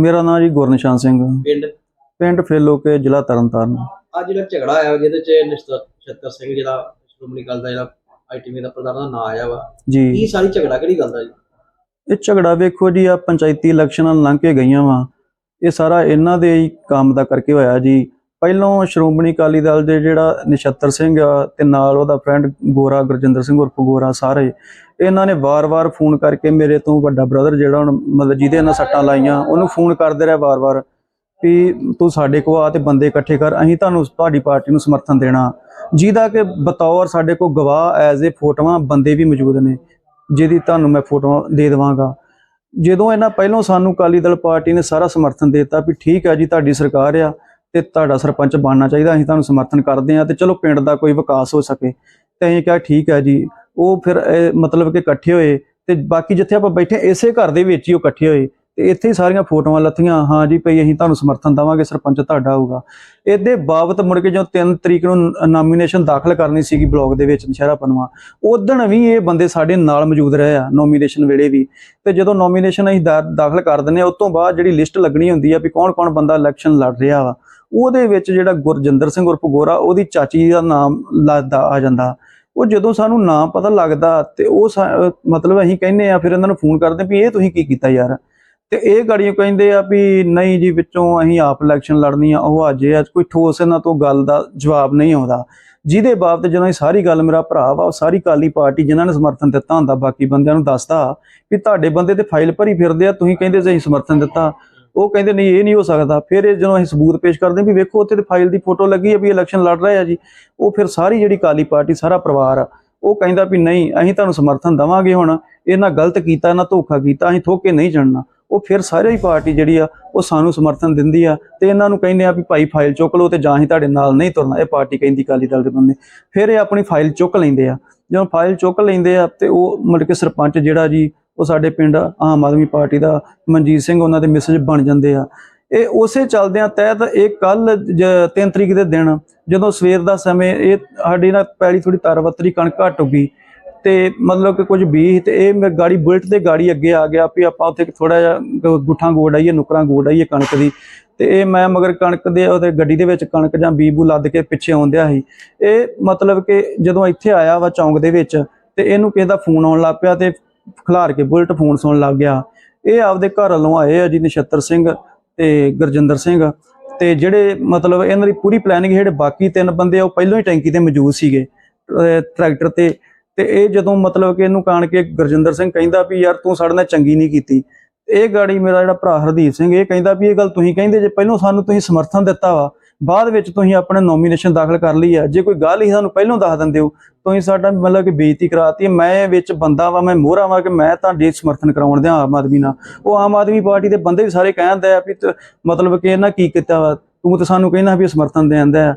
ਮੇਰਾ ਨਾਮ ਜੀ ਗੁਰਨਿਸ਼ਾਨ ਸਿੰਘ। ਪਿੰਡ? ਪਿੰਡ ਫੇਲੋ ਕੇ ਜ਼ਿਲ੍ਹਾ ਤਰਨਤਾਰਨ। ਅੱਜ ਜਿਹੜਾ ਝਗੜਾ ਆਇਆ ਜਿਹਦੇ ਚ ਨਛੱਤਰ ਸਿੰਘ ਜਿਹੜਾ ਸ਼੍ਰੋਮਣੀ ਅਕਾਲੀ ਦਾ ਜਿਹੜਾ ਆਈਟੀਵੀ ਦਾ ਪ੍ਰਧਾਨ ਦਾ ਨਾਂ ਆਇਆ ਵਾ। ਜੀ। ਕੀ ਸਾਰੀ ਝਗੜਾ ਕਿਹੜੀ ਗੱਲ ਦਾ ਜੀ? ਇਹ ਝਗੜਾ ਵੇਖੋ ਜੀ ਆ ਪੰਚਾਇਤੀ ਇਲੈਕਸ਼ਨਾਂ ਲੰਘ ਕੇ ਗਈਆਂ ਵਾ। ਇਹ ਸਾਰਾ ਇਹਨਾਂ ਦੇ ਹੀ ਕੰਮ ਦਾ ਕਰਕੇ ਹੋਇਆ ਜੀ। ਪਹਿਲੋਂ ਸ਼੍ਰੋਮਣੀ ਅਕਾਲੀ ਦਲ ਦੇ ਜਿਹੜਾ ਨਿਸ਼ਤਰ ਸਿੰਘ ਆ ਤੇ ਨਾਲ ਉਹਦਾ ਫਰੈਂਡ ਗੋਰਾ ਗੁਰਜਿੰਦਰ ਸਿੰਘ ਉਰਫ ਗੋਰਾ ਸਾਰੇ ਇਹਨਾਂ ਨੇ ਵਾਰ-ਵਾਰ ਫੋਨ ਕਰਕੇ ਮੇਰੇ ਤੋਂ ਵੱਡਾ ਬ੍ਰਦਰ ਜਿਹੜਾ ਹੁਣ ਮਤਲਬ ਜਿਹਦੇ ਇਹਨਾਂ ਸੱਟਾਂ ਲਾਈਆਂ, ਉਹਨੂੰ ਫੋਨ ਕਰਦੇ ਰਿਹਾ ਵਾਰ-ਵਾਰ ਵੀ ਤੂੰ ਸਾਡੇ ਕੋਲ ਆ ਤੇ ਬੰਦੇ ਇਕੱਠੇ ਕਰ, ਅਸੀਂ ਤੁਹਾਨੂੰ ਤੁਹਾਡੀ ਪਾਰਟੀ ਨੂੰ ਸਮਰਥਨ ਦੇਣਾ। ਜਿਹਦਾ ਕਿ ਬਤੌਰ ਸਾਡੇ ਕੋਲ ਗਵਾਹ ਐਜ਼ ਏ ਫੋਟੋਆਂ ਬੰਦੇ ਵੀ ਮੌਜੂਦ ਨੇ, ਜਿਹਦੀ ਤੁਹਾਨੂੰ ਮੈਂ ਫੋਟੋਆਂ ਦੇ ਦੇਵਾਂਗਾ। ਜਦੋਂ ਇਹਨਾਂ ਪਹਿਲੋਂ ਸਾਨੂੰ ਅਕਾਲੀ ਦਲ ਪਾਰਟੀ ਨੇ ਸਾਰਾ ਸਮਰਥਨ ਦਿੱਤਾ ਵੀ ਠੀਕ ਹੈ ਜੀ, ਤੁਹਾਡੀ ਸਰਕਾਰ ਆ ਤੇ ਤੁਹਾਡਾ ਸਰਪੰਚ ਬਣਨਾ ਚਾਹੀਦਾ, ਅਸੀਂ ਤੁਹਾਨੂੰ ਸਮਰਥਨ ਕਰਦੇ ਆ ਤੇ ਚਲੋ ਪਿੰਡ ਦਾ ਕੋਈ ਵਿਕਾਸ ਹੋ ਸਕੇ। ਤੇ ਅਸੀਂ ਕਿਹਾ ਠੀਕ ਹੈ ਜੀ ਉਹ ਫਿਰ ਮਤਲਬ ਕਿ ਇਕੱਠੇ ਹੋਏ ਤੇ ਬਾਕੀ ਜਿੱਥੇ ਆਪਾਂ ਬੈਠੇ ਇਸੇ ਘਰ ਦੇ ਵਿੱਚ ਹੀ ਉਹ ਇਕੱਠੇ ਹੋਏ ਤੇ ਇੱਥੇ ਹੀ ਸਾਰੀਆਂ ਫੋਟੋਆਂ ਲੱਥੀਆਂ। ਹਾਂ ਜੀ ਭਈ ਅਸੀਂ ਤੁਹਾਨੂੰ ਸਮਰਥਨ ਦੇਵਾਂਗੇ, ਸਰਪੰਚ ਤੁਹਾਡਾ ਹੋਊਗਾ ਇਹਦੇ ਬਾਬਤ ਮੁੜ ਕੇ ਜਦੋਂ 3 ਤਰੀਕ ਨੂੰ ਨਾਮੀਨੇਸ਼ਨ ਦਾਖਲ ਕਰਨੀ ਸੀਗੀ ਬਲਾਕ ਦੇ ਵਿੱਚ ਨਸ਼ਹਿਰਾ ਪਨਵਾ ਉਦੋਂ ਵੀ ਇਹ ਬੰਦੇ ਸਾਡੇ ਨਾਲ ਮੌਜੂਦ ਰਹੇ ਆ ਨੋਮੀਨੇਸ਼ਨ ਵੇਲੇ ਵੀ। ਤੇ ਜਦੋਂ ਨੋਮੀਨੇਸ਼ਨ ਅਸੀਂ ਦਾ- ਦਾਖਲ ਕਰ ਦਿੰਦੇ ਆ ਉਸ ਤੋਂ ਬਾਅਦ ਜਿਹੜੀ ਲਿਸਟ ਲੱਗਣੀ ਹੁੰਦੀ ਆ ਵੀ ਕੌਣ ਕੌਣ ਬੰਦਾ ਇਲੈਕਸ਼ਨ ਲੜ ਰਿਹਾ ਵਾ, ਉਹਦੇ ਵਿੱਚ ਜਿਹੜਾ ਗੁਰਜਿੰਦਰ ਸਿੰਘ ਉਰਫ ਗੋਰਾ, ਉਹਦੀ ਚਾਚੀ ਦਾ ਨਾਮ ਲੱਗਦਾ ਆ ਜਾਂਦਾ। ਉਹ ਜਦੋਂ ਸਾਨੂੰ ਨਾ ਪਤਾ ਲੱਗਦਾ ਤੇ ਉਹ ਮਤਲਬ ਅਸੀਂ ਕਹਿੰਦੇ ਆ ਫਿਰ ਇਹਨਾਂ ਨੂੰ ਫੋਨ ਕਰਦੇ ਵੀ ਇਹ ਤੁਸੀਂ ਕੀ ਕੀਤਾ ਯਾਰ? ਤੇ ਇਹ ਗਾੜੀਆਂ ਕਹਿੰਦੇ ਆ ਵੀ ਨਹੀਂ ਜੀ, ਵਿੱਚੋਂ ਅਸੀਂ ਆਪ ਇਲੈਕਸ਼ਨ ਲੜਨੀ ਆ, ਉਹ ਅਜੇ ਅੱਜ ਕੋਈ ਠੋਸ ਇਹਨਾਂ ਤੋਂ ਗੱਲ ਦਾ ਜਵਾਬ ਨਹੀਂ ਆਉਂਦਾ। ਜਿਹਦੇ ਬਾਬਤ ਜਦੋਂ ਇਹ ਸਾਰੀ ਗੱਲ, ਮੇਰਾ ਭਰਾ ਵਾ, ਉਹ ਸਾਰੀ ਕਾਲੀ ਪਾਰਟੀ ਜਿਨ੍ਹਾਂ ਨੇ ਸਮਰਥਨ ਦਿੱਤਾ ਹੁੰਦਾ, ਬਾਕੀ ਬੰਦਿਆਂ ਨੂੰ ਦੱਸਦਾ ਵੀ ਤੁਹਾਡੇ ਬੰਦੇ ਤੇ ਫਾਈਲ ਭਰੀ ਫਿਰਦੇ ਆ, ਤੁਸੀਂ ਕਹਿੰਦੇ ਅਸੀਂ ਸਮਰਥਨ ਦਿੱਤਾ। ਉਹ ਕਹਿੰਦੇ ਨਹੀਂ ਇਹ ਨਹੀਂ ਹੋ ਸਕਦਾ। ਫਿਰ ਇਹ ਜਦੋਂ ਅਸੀਂ ਸਬੂਤ ਪੇਸ਼ ਕਰਦੇ ਵੀ ਵੇਖੋ ਉੱਥੇ ਤੇ ਫਾਈਲ ਦੀ ਫੋਟੋ ਲੱਗੀ ਹੈ ਵੀ ਇਲੈਕਸ਼ਨ ਲੜ ਰਹੇ ਆ ਜੀ। ਉਹ ਫਿਰ ਸਾਰੀ ਜਿਹੜੀ ਕਾਲੀ ਪਾਰਟੀ ਸਾਰਾ ਪਰਿਵਾਰ ਆ, ਉਹ ਕਹਿੰਦਾ ਵੀ ਨਹੀਂ ਅਸੀਂ ਤੁਹਾਨੂੰ ਸਮਰਥਨ ਦਵਾਂਗੇ ਹੁਣ। ਇਹਨਾਂ ਗਲਤ ਕੀਤਾ ਇਹਨਾਂ ਧੋਖਾ ਕੀਤਾ ਅਸੀਂ ਥੋਕੇ ਨਹੀਂ ਚੜਨਾ ਉਹ ਫਿਰ ਸਾਰੇ ਹੀ ਪਾਰਟੀ ਜਿਹੜੀ ਆ ਉਹ ਸਾਨੂੰ ਸਮਰਥਨ ਦਿੰਦੀ ਆ ਤੇ ਇਹਨਾਂ ਨੂੰ ਕਹਿੰਦੇ ਆ ਵੀ ਭਾਈ ਫਾਈਲ ਚੁੱਕ ਲਓ ਤੇ ਜਾਂ ਹੀ ਤੁਹਾਡੇ ਨਾਲ ਨਹੀਂ ਤੁਰਨਾ। ਇਹ ਪਾਰਟੀ ਕਹਿੰਦੀ ਕਾਲੀ ਦਲ ਦੇ ਬੰਦੇ। ਫਿਰ ਇਹ ਆਪਣੀ ਫਾਈਲ ਚੁੱਕ ਲੈਂਦੇ ਆ। ਜਦੋਂ ਫਾਈਲ ਚੁੱਕ ਲੈਂਦੇ ਆ ਤੇ ਉਹ ਮਤਲਬ ਕਿ ਸਰਪੰਚ ਜਿਹੜਾ ਜੀ ਉਹ ਸਾਡੇ ਪਿੰਡ ਆਮ ਆਦਮੀ ਪਾਰਟੀ ਦਾ ਮਨਜੀਤ ਸਿੰਘ, ਉਹਨਾਂ ਦੇ ਮਿਸਜ ਬਣ ਜਾਂਦੇ ਆ। ਇਹ ਉਸੇ ਚੱਲਦਿਆਂ ਤਹਿਤ ਇਹ ਕੱਲ 3 ਤਰੀਕ ਦੇ ਦਿਨ ਜਦੋਂ ਸਵੇਰ ਦਾ ਸਮੇਂ ਇਹ ਸਾਡੀ ਨਾ ਪੈਲੀ ਥੋੜੀ ਤਰਵਤਰੀ ਕਣਕ ਘਟ ਗਈ ਤੇ ਮਤਲਬ ਕਿ ਕੁਝ ਬੀਜ ਤੇ ਇਹ ਮੈਂ ਗਾੜੀ ਬੁਲਟ ਤੇ ਗਾੜੀ ਅੱਗੇ ਆ ਗਿਆ ਵੀ ਆਪਾਂ ਉੱਥੇ ਥੋੜਾ ਜਿਹਾ ਗੁੱਠਾਂ ਗੋੜ ਆਈਏ, ਨੁਕਰਾਂ ਗੋੜ ਆਈਏ ਕਣਕ ਦੀ। ਤੇ ਇਹ ਮੈਂ ਮਗਰ ਕਣਕ ਦੇ ਉਹਦੇ ਗੱਡੀ ਦੇ ਵਿੱਚ ਕਣਕ ਜਾਂ ਬੀਬੂ ਲੱਦ ਕੇ ਪਿੱਛੇ ਆਉਂਦਿਆ ਸੀ ਇਹ ਮਤਲਬ ਕਿ ਜਦੋਂ ਇੱਥੇ ਆਇਆ ਵਾ ਚੌਂਕ ਦੇ ਵਿੱਚ ਤੇ ਇਹਨੂੰ ਕਿਸੇ ਦਾ ਫੋਨ ਆਉਣ ਲੱਗ ਪਿਆ ਤੇ ਖਿਲਾਰ ਕੇ ਬੁਲਟ ਫੋਨ ਸੁਣਨ ਲੱਗ ਗਿਆ। ਇਹ ਆਪਦੇ ਘਰ ਵੱਲੋਂ ਆਏ ਆ ਜੀ ਨਛੱਤਰ ਸਿੰਘ ਤੇ ਗੁਰਜਿੰਦਰ ਸਿੰਘ। ਤੇ ਜਿਹੜੇ ਮਤਲਬ ਇਹਨਾਂ ਦੀ ਪੂਰੀ ਪਲੈਨਿੰਗ ਜਿਹੜੇ ਬਾਕੀ ਤਿੰਨ ਬੰਦੇ ਆ, ਉਹ ਪਹਿਲਾਂ ਹੀ ਟੈਂਕੀ ਤੇ ਮੌਜੂਦ ਸੀਗੇ ਟਰੈਕਟਰ ਤੇ। ਤੇ ਇਹ ਜਦੋਂ ਮਤਲਬ ਕਿ ਇਹਨੂੰ ਕਾਣ ਕੇ ਗੁਰਜਿੰਦਰ ਸਿੰਘ ਕਹਿੰਦਾ ਵੀ, ਯਾਰ ਤੂੰ ਸਾਡੇ ਨਾਲ ਚੰਗੀ ਨਹੀਂ ਕੀਤੀ। ਇਹ ਗਾੜੀ ਮੇਰਾ ਜਿਹੜਾ ਭਰਾ ਹਰਦੀਪ ਸਿੰਘ, ਇਹ ਕਹਿੰਦਾ ਵੀ, ਇਹ ਗੱਲ ਤੁਸੀਂ ਕਹਿੰਦੇ ਜੇ, ਪਹਿਲਾਂ ਸਾਨੂੰ ਤੁਸੀਂ ਸਮਰਥਨ ਦਿੱਤਾ ਵਾ। ਬਾਅਦ ਵਿੱਚ ਤੁਸੀਂ ਆਪਣੇ ਨੋਮੀਨੇਸ਼ਨ ਦਾਖਲ ਕਰ ਲਈ ਆ। ਜੇ ਕੋਈ ਗੱਲ ਹੀ ਸਾਨੂੰ ਪਹਿਲਾਂ ਦੱਸ ਦਿੰਦੇ ਹੋ, ਤੁਸੀਂ ਸਾਡਾ ਮਤਲਬ ਕਿ ਬੇਇੱਜ਼ਤੀ ਕਰਾਤੀ, ਮੈਂ ਵਿੱਚ ਬੰਦਾ ਵਾ, ਮੈਂ ਮੋਹਰਾ ਵਾ ਕਿ ਮੈਂ ਤੁਹਾਡੇ ਸਮਰਥਨ ਕਰਾਉਣ ਦਿਆਂ ਆਮ ਆਦਮੀ ਨਾਲ। ਉਹ ਆਮ ਆਦਮੀ ਪਾਰਟੀ ਦੇ ਬੰਦੇ ਵੀ ਸਾਰੇ ਕਹਿੰਦੇ ਆ ਵੀ ਮਤਲਬ ਕਿ ਇਹਨਾਂ ਕੀ ਕੀਤਾ ਵਾ? ਤੂੰ ਤਾਂ ਸਾਨੂੰ ਕਹਿੰਦਾ ਵੀ ਸਮਰਥਨ ਦੇਂਦਾ ਆ।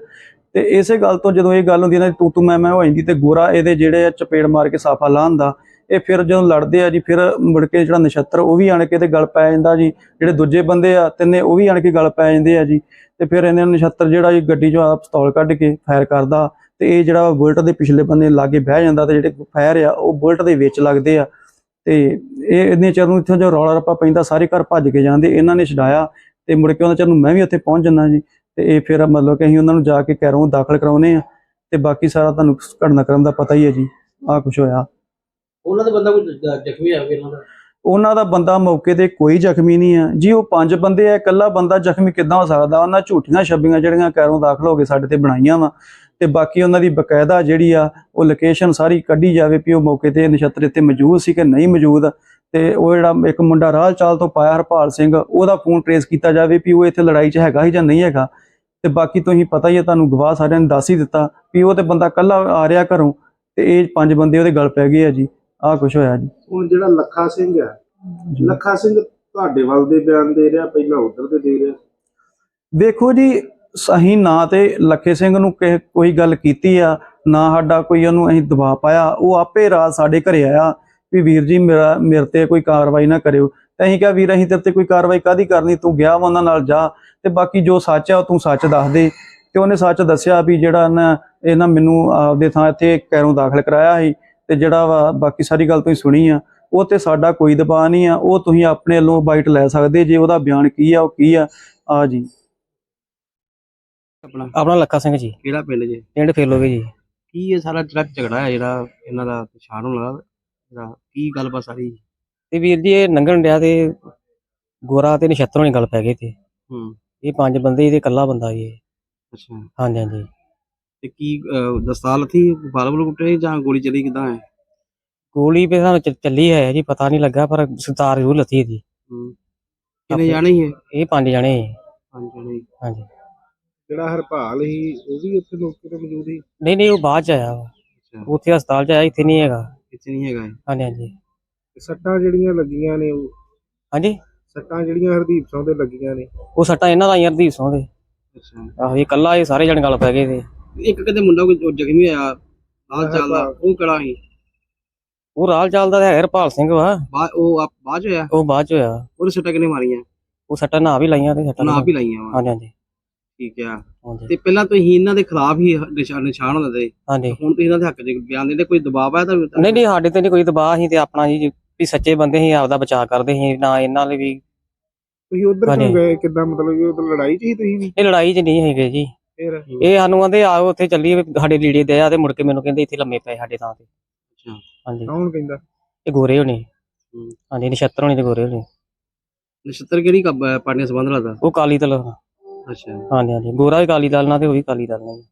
ਤੇ ਇਸੇ ਗੱਲ ਤੋਂ ਜਦੋਂ ਇਹ ਗੱਲ ਹੁੰਦੀ ਹੈ ਨਾ ਤੂੰ ਤੂੰ ਮੈਂ ਮੈਂ ਹੋ ਜਾਂਦੀ ਤੇ ਗੋਰਾ ਇਹਦੇ ਜਿਹੜੇ ਆ ਚਪੇੜ ਮਾਰ ਕੇ ਸਾਫਾ ਲਾਉਂਦਾ ਇਹ ਫਿਰ ਜਦੋਂ ਲੜਦੇ ਆ ਜੀ, ਫਿਰ ਮੁੜ ਕੇ ਜਿਹੜਾ ਨਛੱਤਰ ਉਹ ਵੀ ਆਣ ਕੇ ਤੇ ਗਲ ਪੈ ਜਾਂਦਾ ਜੀ। ਜਿਹੜੇ ਦੂਜੇ ਬੰਦੇ ਆ, ਤਿੰਨੇ ਉਹ ਵੀ ਆਣ ਕੇ ਗਲ ਪੈ ਜਾਂਦੇ ਆ ਜੀ। ਤੇ ਫਿਰ ਇਹਨੇ ਨਛੱਤਰ ਜਿਹੜਾ ਜੀ ਗੱਡੀ ਚੋਂ ਆ ਪਿਸਤੌਲ ਕੱਢ ਕੇ ਫਾਇਰ ਕਰਦਾ ਤੇ ਇਹ ਜਿਹੜਾ ਬੁਲਟ ਦੇ ਪਿਛਲੇ ਬੰਨੇ ਲਾਗੇ ਬਹਿ ਜਾਂਦਾ ਤੇ ਜਿਹੜੇ ਫਾਇਰ ਆ, ਉਹ ਬੁਲਟ ਦੇ ਵਿੱਚ ਲੱਗਦੇ ਆ। ਤੇ ਇਹ ਇੰਨੇ ਚਿਰ ਨੂੰ ਇੱਥੋਂ ਜੋ ਰੌਲਾ ਰੱਪਾ ਪੈਂਦਾ, ਸਾਰੇ ਘਰ ਭੱਜ ਕੇ ਜਾਂਦੇ, ਇਹਨਾਂ ਨੇ ਛਡਾਇਆ ਤੇ ਮੁੜ ਕੇ ਉਹਨਾਂ ਚਿਰ ਨੂੰ ਮੈਂ ਵੀ ਉੱਥੇ ਪਹੁੰਚ ਜੰਨਾ ਜੀ। ਤੇ ਇਹ ਫਿਰ ਮਤਲਬ ਕਿ ਅਸੀਂ ਉਹਨਾਂ ਨੂੰ ਜਾ ਕੇ ਕੈਰੋਂ ਦਾਖਲ ਕਰਾਉਨੇ ਆ ਤੇ ਬਾਕੀ ਸਾਰਾ ਤੁਹਾਨੂੰ ਘਟਨਾਕ੍ਰਮ ਦਾ ਪਤਾ ਹੀ ਹੈ ਜੀ ਆ ਕੁਝ ਹੋਇਆ। ਉਹਨਾਂ ਦਾ ਬੰਦਾ ਕੋਈ ਜ਼ਖਮੀ ਹੋਇਆ ਕੋਈ ਦਾ? ਉਹਨਾਂ ਦਾ ਬੰਦਾ ਮੌਕੇ ਤੇ ਕੋਈ ਜ਼ਖਮੀ ਨਹੀਂ ਆ। ਜੀ, ਉਹ ਪੰਜ ਬੰਦੇ ਆ, ਇਕੱਲਾ ਬੰਦਾ ਜ਼ਖਮੀ ਕਿੱਦਾਂ ਹੋ ਸਕਦਾ? ਉਹਨਾਂ ਝੂਠੀਆਂ ਛੱਬੀਆਂ ਜਿਹੜੀਆਂ ਕੈਰੋਂ ਦਾਖਲ ਹੋ ਕੇ ਸਾਡੇ ਤੇ ਬਣਾਈਆਂ ਵਾ ਤੇ ਬਾਕੀ ਉਹਨਾਂ ਦੀ ਬਕਾਇਦਾ ਜਿਹੜੀ ਆ, ਉਹ ਲੋਕੇਸ਼ਨ ਸਾਰੀ ਕੱਢੀ ਜਾਵੇ ਵੀ ਉਹ ਮੌਕੇ ਤੇ ਨਛੱਤਰ ਇੱਥੇ ਮੌਜੂਦ ਸੀ ਕਿ ਨਹੀਂ ਮੌਜੂਦ। ਤੇ ਉਹ ਜਿਹੜਾ ਇੱਕ ਮੁੰਡਾ ਰਾਹ ਚਾਲ ਤੋਂ ਪਾਇਆ ਹਰਪਾਲ ਸਿੰਘ, ਉਹਦਾ ਫੋਨ ਟਰੇਸ ਕੀਤਾ ਜਾਵੇ ਵੀ ਉਹ ਇੱਥੇ ਲੜਾਈ 'ਚ ਹੈਗਾ ਹੀ ਜਾਂ ਨਹੀਂ ਹੈਗਾ। ਤੇ ਬਾਕੀ ਤੁਸੀਂ ਪਤਾ ਹੀ ਹੈ ਤੁਹਾਨੂੰ ਗਵਾਹ ਸਾਰਿਆਂ ਨੇ ਦੱਸ ਹੀ ਦਿੱਤਾ ਵੀ ਉਹ ਤੇ ਬੰਦਾ ਕੱਲਾ ਆ ਰਿਹਾ ਘਰੋਂ ਤੇ ਇਹ ਪੰਜ ਬੰਦੇ ਉਹਦੇ ਗਲ ਪੈ ਗਏ ਆ ਜੀ। ਆਹ ਕੁਝ ਹੋਇਆ ਜੀ। ਹੁਣ ਜਿਹੜਾ ਲੱਖਾ ਸਿੰਘ ਆ ਲੱਖਾ ਸਿੰਘ ਤੁਹਾਡੇ ਵੱਲ ਦੇ ਬਿਆਨ ਦੇ ਰਿਹਾ ਪਹਿਲਾਂ ਉਧਰ ਦੇ ਦੇ ਰਿਹਾ? ਵੇਖੋ ਜੀ ਸਹੀ ਨਾ ਤੇ ਲੱਖੇ ਸਿੰਘ ਨੂੰ ਕੋਈ ਗੱਲ ਕੀਤੀ ਆ ਨਾ ਸਾਡਾ ਕੋਈ ਉਹਨੂੰ ਅਸੀਂ ਦਬਾਅ ਪਾਇਆ ਉਹ ਆਪੇ ਰਾਤ ਸਾਡੇ ਘਰੇ ਆਇਆ ਵੀ ਵੀਰ ਜੀ ਮੇਰਾ ਮੇਰੇ ਤੇ ਕੋਈ ਕਾਰਵਾਈ ਨਾ ਕਰਿਓ। ਤੇ ਅਸੀਂ ਕਿਹਾ ਵੀਰ ਅਸੀਂ ਤੇਰੇ ਤੇ ਕੋਈ ਕਾਰਵਾਈ ਕਾਦੀ ਕਰਨੀ? ਤੂੰ ਗਿਆ ਵਾ ਉਹਨਾਂ ਨਾਲ ਜਾ ਤੇ ਬਾਕੀ ਜੋ ਸੱਚ ਆ ਉਹ ਤੂੰ ਸੱਚ ਦੱਸ ਦੇ। ਤੇ ਉਹਨੇ ਸੱਚ ਦੱਸਿਆ ਵੀ ਜਿਹੜਾ ਨਾ ਇਹਨਾਂ ਮੈਨੂੰ ਆਪਦੇ ਥਾਂ ਇੱਥੇ ਕੈਰੋਂ ਦਾਖਲ ਕਰਾਇਆ ਸੀ। ਤੇ ਜਿਹੜਾ ਵਾ ਬਾਕੀ ਸਾਰੀ ਗੱਲ ਤੁਸੀਂ ਸੁਣੀ ਆ ਉਹ ਤੇ ਸਾਡਾ ਕੋਈ ਦਬਾਅ ਨਹੀਂ ਆ ਉਹ ਤੁਸੀਂ ਆਪਣੇ ਵੱਲੋਂ ਬਾਈਟ ਲੈ ਸਕਦੇ ਜੇ ਉਹਦਾ ਬਿਆਨ ਕੀ ਆ ਉਹ ਕੀ ਆ ਆ ਜੀ। ਆਪਣਾ। ਆਪਣਾ ਲੱਖਾ ਸਿੰਘ ਜੀ। ਕਿਹੜਾ ਪਿੰਡ ਜੇ? ਪਿੰਡ ਫੇਲੋਗੇ ਜੀ। ਕੀ ਇਹ ਸਾਰਾ ਜਿਹੜਾ ਝਗੜਾ ਹੈ ਜਿਹੜਾ ਇਹਨਾਂ ਦਾ ਪਛਾਣ ਹੋਣ ਜਿਹੜਾ ਕੀ ਗੱਲਬਾਤ ਸਾਰੀ? ਤੇ ਵੀਰ ਜੀ ਇਹ ਲੰਘਣ ਡਿਆ ਤੇ ਗੋਰਾ ਤੇ ਨਛੱਤਰੋਂ ਹੀ ਗੱਲ ਪੈ ਗਏ ਤੇ। ਹੂੰ। ਇਹ ਪੰਜ ਬੰਦੇ ਇਹਦੇ ਇਕੱਲਾ ਬੰਦਾ ਜੀ ਇਹ। ਅੱਛਾ। ਹਾਂਜੀ ਹਾਂਜੀ। ਤੇ ਕੀ ਅਹ, ਦਸਤਾਰ ਥੀ ਬਾਲ ਬਲ ਕੁੱਟੇ ਜਾਂ ਗੋਲੀ ਚੱਲੀ ਕਿਦਾਂ ਹੈ? ਗੋਲੀ ਪੇ ਸਾਨੂੰ ਚ- ਚੱਲੀ ਹੈ ਜੀ ਪਤਾ ਨਹੀਂ ਲੱਗਾ ਪਰ ਸਰਦਾਰ ਜ਼ਰੂਰ ਲੱਥੀ ਇਹਦੀ ਹੂੰ। ਕਿੰਨੇ ਜਾਣੇ ਸੀ ਇਹ ਇਹ ਪੰਜ ਜਣੇ ਸੀ। ਪੰਜ ਜਾਣੇ। ਹਾਂਜੀ। ਜਿਹੜਾ ਹਰਪਾਲ ਸੀ ਉਹ ਵੀ ਉੱਥੇ ਮੌਕੇ ਤੇ ਮੌਜੂਦ ਸੀ? ਨਹੀਂ ਨਹੀਂ ਉਹ ਬਾਅਦ ਚ ਆਇਆ ਵਾ। ਅੱਛਾ। ਉੱਥੇ ਹਸਪਤਾਲ ਚ ਆਇਆ ਇੱਥੇ ਨਹੀਂ ਹੈਗਾ। ਕਿੱਥੇ ਨਹੀਂ ਹੈਗਾ ਇਹ? ਹਾਂਜੀ ਹਾਂਜੀ। ਤੇ ਸੱਟਾਂ ਜਿਹੜੀਆਂ ਲੱਗੀਆਂ ਨੇ ਉਹ? ਹਾਂਜੀ? ਸੱਟਾਂ ਜਿਹੜੀਆਂ ਹਰਦੀਪ ਸਿੰਘ ਦੇ ਲੱਗੀਆਂ ਨੇ? ਉਹ ਸੱਟਾਂ ਇਹਨਾਂ ਦਾ ਹਰਦੀਪ ਸਿੰਘ ਦੇ। ਅੱਛਾ। ਆਹੋ ਇਹ ਇਕੱਲਾ ਇਹ ਸਾਰੇ ਜਣੇ ਗੱਲ ਪੈ ਗਏ ਤੇ। ਇੱਕ ਕਦੇ ਮੁੰਡਾ ਕੋਈ ਜ਼ਖਮੀ ਹੋਇਆ ਹਾਲ ਚਾਲ ਦਾ ਉਹ ਕਿਹੜਾ ਸੀ? ਉਹ ਰਾਲ ਚਾਲ ਦਾ ਹੈ ਹਰਪਾਲ ਸਿੰਘ ਵਾ। ਬਾ ਉਹ ਆਪ ਬਾਅਦ ਚ ਹੋਇਆ? ਉਹ ਬਾਅਦ ਚ ਹੋਇਆ। ਉਹਦੇ ਸੱਟਾਂ ਕਿਨੇ ਮਾਰੀਆਂ? ਉਹ ਸੱਟਾਂ ਨਾ ਵੀ ਲਾਈਆਂ ਤੇ ਸੱਟਾਂ ਨਾ ਆਪ ਹੀ ਲਾਈਆਂ ਵਾ। ਹਾਂਜੀ ਹਾਂਜੀ। ਠੀਕ ਆ। ਹਾਂਜੀ। ਤੇ ਪਹਿਲਾਂ ਤੁਸੀਂ ਇਹਨਾਂ ਦੇ ਖਿਲਾਫ ਹੀ ਨਿਸ਼ਾਨ ਨਿਸ਼ਾਨ ਹੁੰਦੇ ਤੇ ਹਾਂਜੀ। ਹੁਣ ਤੁਸੀਂ ਇਹਨਾਂ ਦੇ ਹੱਕ 'ਚ ਬਿਆਨ ਦਿੰਦੇ ਕੋਈ ਦਬਾਅ ਹੈ ਤਾਂ ਨਹੀਂ ਨਹੀਂ ਸਾਡੇ ਤੇ ਨਹੀਂ ਕੋਈ ਦਬਾਅ ਅਸੀਂ ਤੇ ਆਪਣਾ ਜੀ ਵੀ ਸੱਚੇ ਬੰਦੇ ਸੀ ਆਪਦਾ ਬਚਾਅ ਕਰਦੇ ਸੀ ਨਾ ਇਹਨਾਂ ਲਈ ਵੀ। ਤੁਸੀਂ ਉਧਰ ਹਾਂਜੀ। ਕਿਉਂ ਗਏ? ਕਿੱਦਾਂ ਮਤਲਬ ਕਿ ਉਧਰ ਲੜਾਈ ਚ ਸੀ ਤੁਸੀਂ ਵੀ? ਇਹ ਲੜਾਈ 'ਚ ਨਹੀਂ ਹੈਗੇ ਜੀ। ਫਿਰ? ਇਹ ਸਾਨੂੰ ਆਂਦੇ ਆਓ ਉੱਥੇ ਚੱਲੀਏ ਸਾਡੇ ਲੀੜੇ ਦੇ ਆ ਤੇ ਮੁੜ ਕੇ ਮੈਨੂੰ ਕਹਿੰਦੇ ਇੱਥੇ ਲੰਮੇ ਪਏ ਸਾਡੇ ਥਾਂ ਤੇ। ਅੱਛਾ। ਹਾਂਜੀ। ਕੌਣ ਕਹਿੰਦਾ ਇਹ ਗੋਰੇ ਹੋਣੇ। ਹੂੰ। ਹਾਂਜੀ ਨਛੱਤਰ ਹੋਣੇ ਤੇ ਗੋਰੇ ਹੋਣੇ। ਨਛੱਤਰ ਕਿਹੜੀ ਕਬ ਪਾਰਟੀ ਸੰਬੰਧ ਲੱਗਦਾ ਉਹ ਕਾਲੀ ਦਲ ਅੱਛਾ। ਹਾਂਜੀ ਹਾਂਜੀ। ਗੋਰਾ ਵੀ ਕਾਲੀ ਦਲ ਨਾਲ ਤੇ ਉਹ ਵੀ ਕਾਲੀ ਦਲ ਨਾਲ। ਜੀ।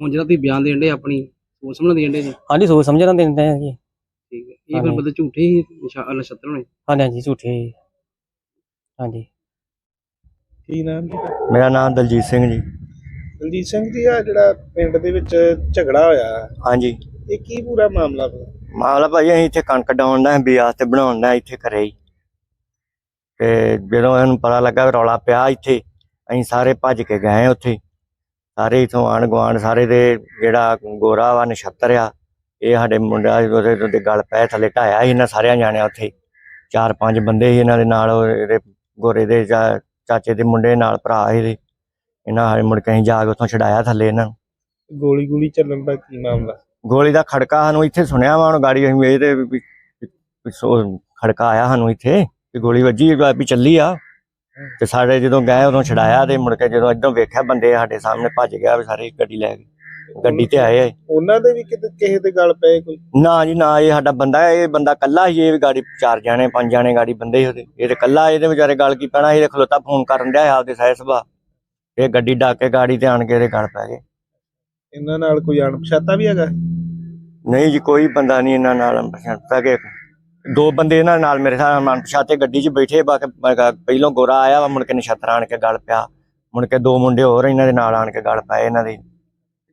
ਹੁਣ ਜਿਹੜਾ ਤੁਸੀਂ ਬਿਆਨ ਦੇਣ ਦੇ ਆਪਣੀ ਸੋਚ ਸਮਝ ਦੇਣ ਦੇ ਜੀ? ਹਾਂਜੀ ਸੋਚ ਸਮਝਣਾ ਦਿੰਦੇ ਆ ਜੀ। ਠੀਕ ਹੈ। ਇਹ ਫਿਰ ਹਾਂਜੀ। ਬੰਦੇ ਝੂਠੇ ਹੀ ਨਿਸ਼ਾ- ਨਛੱਤਰ ਹੋਣੇ? ਹਾਂਜੀ ਹਾਂਜੀ ਝੂਠੇ ਹਾਂਜੀ। ਕੀ ਨਾਮ ਜੀ? ਮੇਰਾ ਨਾਮ ਦਲਜੀਤ ਸਿੰਘ ਜੀ। ਦਲਜੀਤ ਸਿੰਘ ਜੀ ਆ ਜਿਹੜਾ ਪਿੰਡ ਦੇ ਵਿੱਚ ਝਗੜਾ ਹੋਇਆ ਹਾਂਜੀ। ਇਹ ਕੀ ਪੂਰਾ ਮਾਮਲਾ ਵਾ? ਮਾਮਲਾ ਭਾਈ ਅਸੀਂ ਇੱਥੇ ਕਣਕ ਡਾਉਣ ਦਾ ਬਿਆਸ ਤੇ ਬਣਾਉਣ ਦਾ ਇੱਥੇ ਕਰੇ ਹੀ। ਤੇ ਜਦੋਂ ਇਹਨੂੰ ਪਤਾ ਲੱਗਾ ਵੀ ਰੌਲਾ ਪਿਆ ਇੱਥੇ ਅਸੀਂ ਸਾਰੇ ਭੱਜ ਕੇ ਗਏ ਉੱਥੇ। ਸਾਰੇ ਇਥੋਂ ਆਣ ਗੁਆਂਢ ਸਾਰੇ ਦੇ ਜਿਹੜਾ ਗੋਰਾ ਵਾ ਨਛੱਤਰ ਆ ਇਹ ਸਾਡੇ ਮੁੰਡਾ ਉਹਦੇ ਉਹਦੇ ਗਲ ਪੈ ਥੱਲੇ ਢਾਇਆ ਇਹਨਾਂ ਸਾਰਿਆਂ ਜਾਣਿਆ ਉੱਥੇ। ਚਾਰ ਪੰਜ ਬੰਦੇ ਸੀ ਇਹਨਾਂ ਦੇ ਨਾਲ ਉਹ ਇਹਦੇ ਗੋਰੇ ਦੇ ਚਾਚੇ ਦੇ ਮੁੰਡੇ ਨਾਲ ਭਰਾ ਇਹਦੇ। ਇਹਨਾਂ ਸਾਡੇ ਮੁੜ ਕੇ ਅਸੀਂ ਜਾ ਕੇ ਉੱਥੋਂ ਛਡਾਇਆ ਥੱਲੇ ਇਹਨਾਂ ਨੂੰ। ਗੋਲੀ ਗੋਲੀ ਚੱਲਣ ਦਾ ਕੀ ਮਾਮਲਾ ਗੋਲੀ ਦਾ ਖੜਕਾ ਸਾਨੂੰ ਇੱਥੇ ਸੁਣਿਆ ਵਾ ਹੁਣ ਗਾੜੀ ਅਸੀਂ ਵੇਖਦੇ ਵੀ- ਵੀ ਵੀ ਸੋ ਖੜਕਾ ਆਇਆ ਸਾਨੂੰ ਇੱਥੇ ਕਿ ਗੋਲੀ ਵੱਜੀ ਆ ਵੀ ਚੱਲੀ ਆ। ਤੇ ਸਾਡੇ ਜਦੋਂ ਗਏ ਉਦੋਂ ਛਡਾਇਆ ਤੇ ਮੁੜ ਕੇ ਜਦੋਂ ਇਦੋਂ ਵੇਖਿਆ ਬੰਦੇ ਸਾਡੇ ਸਾਹਮਣੇ ਭੱਜ ਗਿਆ ਵੀ ਸਾਰੇ ਗੱਡੀ ਲੈ ਕੇ ਗੱਡੀ ਤੇ ਆਏ ਆ। ਉਹਨਾਂ ਦੇ ਵੀ ਕਿਤੇ ਕਿਸੇ ਦੇ ਗੱਲ ਪਏ ਕੋਈ? ਨਾ ਜੀ ਨਾ ਇਹ ਸਾਡਾ ਬੰਦਾ ਹੈ, ਇਹ ਬੰਦਾ ਕੱਲਾ ਹੀ ਇਹ ਵੀ ਗਾੜੀ ਚਾਰ ਜਾਣੇ ਪੰਜ ਜਾਣੇ ਗਾੜੀ ਬੰਦੇ ਸੀ ਉਹਦੇ। ਇਹ ਤੇ ਕੱਲਾ ਇਹਦੇ ਵਿਚਾਰੇ ਗੱਲ ਕੀ ਪੈਣਾ ਇਹ ਖਲੋਤਾ ਫੋਨ ਕਰਨ ਡਿਆ ਆਪਦੇ ਸਾਇ ਸੁਭਾ ਇਹ ਗੱਡੀ ਡਾਕ ਕੇ ਗਾੜੀ ਤੇ ਆਣ ਕੇ ਇਹਦੇ ਗੱਲ ਪੈ ਗਏ। ਇਹਨਾਂ ਨਾਲ ਕੋਈ ਅਣਪਛਾਤਾ ਵੀ ਹੈਗਾ? ਨਹੀਂ ਜੀ ਕੋਈ ਬੰਦਾ ਨਹੀਂ ਇਹਨਾਂ ਨਾਲ ਪਛਾਣਦਾ ਕਿ ਦੋ ਬੰਦੇ ਇਹਨਾਂ ਨਾਲ ਮੇਰੇ ਸਾਹ ਮਨਪਛਾਤੇ ਗੱਡੀ 'ਚ ਬੈਠੇ ਬਾਕੀ ਪਹਿਲੋਂ ਗੋਰਾ ਆਇਆ ਵਾ ਮੁੜ ਕੇ ਨਛੱਤਰ ਆਣ ਕੇ ਗੱਲ ਪਿਆ। ਮੁੜ ਕੇ ਦੋ ਮੁੰਡੇ ਹੋਰ ਇਹਨਾਂ ਦੇ ਨਾਲ ਆਣ ਕੇ ਗੱਲ ਪਏ ਇਹਨਾਂ ਦੇ।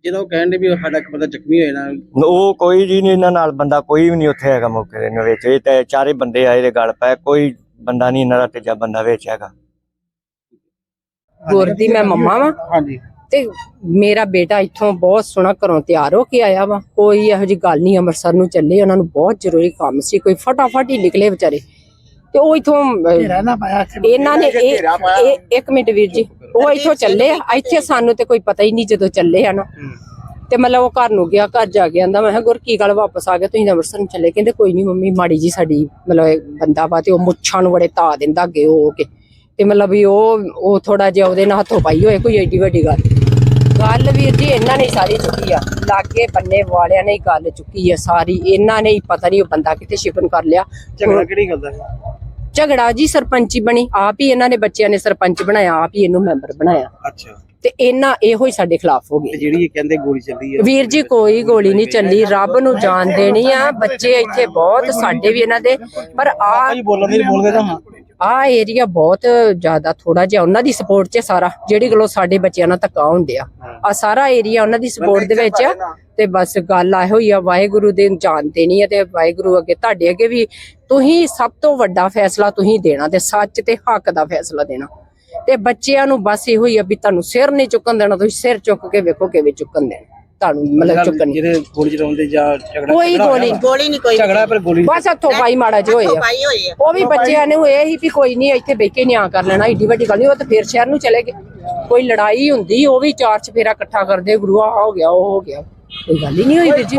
ਜਦੋਂ ਉਹ ਕਹਿਣ ਦੇ ਵੀ ਸਾਡਾ ਇੱਕ ਬੰਦਾ ਜ਼ਖਮੀ ਹੋਇਆ ਨਾ ਉਹ ਕੋਈ ਜੀ ਨਹੀਂ ਇਹਨਾਂ ਨਾਲ ਬੰਦਾ ਕੋਈ ਵੀ ਨਹੀਂ ਉੱਥੇ ਹੈਗਾ ਮੌਕੇ ਦੇ ਵਿੱਚ। ਇਹ ਤੇ ਚਾਰੇ ਬੰਦੇ ਆਏ ਦੇ ਗੱਲ ਪਏ ਕੋਈ ਬੰਦਾ ਨਹੀਂ ਇਹਨਾਂ ਦਾ ਤੀਜਾ ਬੰਦਾ ਵਿੱਚ ਹੈਗਾ। ਗੁਰ ਦੀ ਮੈਂ ਮੰਮਾ ਵਾਂ। ਹਾਂਜੀ। ਤੇ ਮੇਰਾ ਬੇਟਾ ਇੱਥੋਂ ਬਹੁਤ ਸੋਹਣਾ ਘਰੋਂ ਤਿਆਰ ਹੋ ਕੇ ਆਇਆ ਵਾ। ਕੋਈ ਇਹੋ ਜੀ ਗੱਲ ਨਹੀਂ ਅੰਮ੍ਰਿਤਸਰ ਨੂੰ ਚੱਲੇ ਉਹਨਾਂ ਨੂੰ ਬਹੁਤ ਜ਼ਰੂਰੀ ਕੰਮ ਸੀ। ਕੋਈ ਫਟਾਫਟ ਹੀ ਨਿਕਲੇ ਵਿਚਾਰੇ। ਤੇ ਉਹ ਇਥੋਂ ਇਹਨਾਂ ਨੇ ਇਹ ਇੱਕ ਮਿੰਟ ਵੀਰ ਜੀ ਉਹ ਇੱਥੋਂ ਚੱਲੇ ਆ। ਇੱਥੇ ਸਾਨੂੰ ਤੇ ਕੋਈ ਪਤਾ ਹੀ ਨਹੀਂ ਜਦੋਂ ਚੱਲੇ ਆ ਨਾ। ਤੇ ਮਤਲਬ ਉਹ ਘਰ ਨੂੰ ਗਿਆ ਘਰ ਜਾ ਕੇ ਆਂਦਾ ਮੈਂ ਕਿਹਾ ਗੁਰ ਕੀ ਗੱਲ ਵਾਪਸ ਆ ਗਿਆ ਤੁਸੀਂ ਤਾਂ ਅੰਮ੍ਰਿਤਸਰ ਨੂੰ ਚੱਲੇ। ਕਹਿੰਦੇ ਕੋਈ ਨਹੀਂ ਮੰਮੀ ਮਾੜੀ ਜੀ ਸਾਡੀ ਮਤਲਬ ਇਹ ਬੰਦਾ ਵਾ ਤੇ ਉਹ ਮੁੱਛਾਂ ਨੂੰ ਬੜੇ ਧਾ ਦਿੰਦਾ ਅੱਗੇ ਹੋ ਕੇ। ਤੇ ਮਤਲਬ ਵੀ ਉਹ ਉਹ ਥੋੜਾ ਜਿਹਾ ਉਹਦੇ ਨਾਲ ਹੱਥੋਂ ਪਾਈ ਹੋਏ ਕੋਈ ਏਡੀ ਵੱਡੀ ਗੱਲ ਗੱਲ ਵੀਰ ਜੀ ਇਹਨਾਂ ਨੇ ਸਾਰੀ ਚੁੱਕੀ ਆ। ਲਾਗੇ ਬੰਨੇ ਵਾਲਿਆਂ ਨੇ ਹੀ ਗੱਲ ਚੁੱਕੀ ਆ ਸਾਰੀ। ਇਹਨਾਂ ਨੇ ਹੀ ਪਤਾ ਨਹੀਂ ਉਹ ਬੰਦਾ ਕਿੱਥੇ ਸ਼ਿਫਨ ਕਰ ਲਿਆ। ਝਗੜਾ ਕਿਹੜੀ ਗੱਲ ਦਾ ਝਗੜਾ ਜੀ ਸਰਪੰਚੀ ਬਣੀ। ਆਪ ਹੀ ਇਹਨਾਂ ਨੇ ਬੱਚਿਆਂ ਨੇ ਸਰਪੰਚ ਬਣਾਇਆ ਆਪ ਹੀ ਇਹਨੂੰ ਮੈਂਬਰ ਬਣਾਇਆ। ਅੱਛਾ। ਤੇ ਇਹਨਾਂ ਇਹੋ ਹੀ ਸਾਡੇ ਖਿਲਾਫ ਹੋ ਗਏ। ਜਿਹੜੀ ਇਹ ਕਹਿੰਦੇ ਗੋਲੀ ਚੱਲੀ ਆ ਵੀਰ ਜੀ ਕੋਈ ਗੋਲੀ ਨਹੀਂ ਚੱਲੀ। ਰੱਬ ਨੂੰ ਜਾਨ ਦੇਣੀ ਆ। ਬੱਚੇ ਇੱਥੇ ਬਹੁਤ ਸਾਡੇ ਵੀ ਇਹਨਾਂ ਦੇ। ਪਰ ਆ ਬੋਲਣ ਨਹੀਂ ਬੋਲਦੇ ਤਾਂ ਆ ਏਰੀਆ ਬਹੁਤ ਜ਼ਿਆਦਾ ਥੋੜਾ ਜਿਹਾ ਉਹਨਾਂ ਦੀ ਸਪੋਰਟ 'ਚ ਸਾਰਾ ਜਿਹੜੀ ਗੱਲੋਂ ਸਾਡੇ ਬੱਚਿਆਂ ਨਾਲ ਧੱਕਾ ਹੁੰਦਿਆ ਆ। ਸਾਰਾ ਏਰੀਆ ਉਹਨਾਂ ਦੀ ਸਪੋਰਟ ਦੇ ਵਿੱਚ ਆ ਤੇ ਬਸ ਗੱਲ ਆ ਹੋਈ ਆ ਵਾਹਿਗੁਰੂ ਦੇ ਜਾਣ ਦੇਣੀ ਆ ਤੇ ਵਾਹਿਗੁਰੂ ਅੱਗੇ ਤੁਹਾਡੇ ਅੱਗੇ ਵੀ ਤੁਸੀਂ ਸਭ ਤੋਂ ਵੱਡਾ ਫੈਸਲਾ ਤੁਸੀਂ ਦੇਣਾ ਤੇ ਸੱਚ ਤੇ ਹੱਕ ਦਾ ਫੈਸਲਾ ਦੇਣਾ। ਤੇ ਬੱਚਿਆਂ ਨੂੰ ਬਸ ਇਹੋ ਹੀ ਆ ਵੀ ਤੁਹਾਨੂੰ ਸਿਰ ਨਹੀਂ ਚੁੱਕਣ ਦੇਣਾ ਤੁਸੀਂ ਸਿਰ ਚੁੱਕ ਕੇ ਵੇਖੋ ਕਿਵੇਂ ਚੁੱਕਣ ਦੇਣਾ। ਤੁਹਾਨੂੰ ਮਤਲਬ ਚੁੱਕਣ ਜਿਹੜੇ ਗੋਲੀ ਚਲਾਉਂਦੇ ਜਾਂ ਝਗੜਾ ਕੋਈ ਗੋਲੀ ਗੋਲੀ ਨਹੀਂ ਕੋਈ ਝਗੜਾ ਪਰ ਗੋਲੀ ਬਸ ਹੱਥੋਂ ਪਾਈ ਮਾੜਾ ਜਿਹਾ ਹੋਇਆ। ਪਾਈ ਹੋਈ ਆ। ਉਹ ਵੀ ਬੱਚਿਆਂ ਨੂੰ ਇਹ ਹੀ ਵੀ ਕੋਈ ਨਹੀਂ ਇੱਥੇ ਬਹਿ ਕੇ ਨਿਆਂ ਕਰ ਲੈਣਾ ਏਡੀ ਵੱਡੀ ਗੱਲ ਨਹੀਂ ਉਹ ਤਾਂ ਫੇਰ ਸ਼ਹਿਰ ਨੂੰ ਚਲੇ ਗਏ। ਕੋਈ ਲੜਾਈ ਹੁੰਦੀ ਉਹ ਵੀ ਚਾਰ ਚਫੇਰਾ ਇਕੱਠਾ ਕਰਦੇ ਗੁਰੂਆ ਆ ਹੋ ਗਿਆ ਉਹ ਹੋ ਗਿਆ। ਕੋਈ ਗੱਲ ਹੀ ਨਹੀਂ ਹੋਈ ਵੀਰ ਜੀ।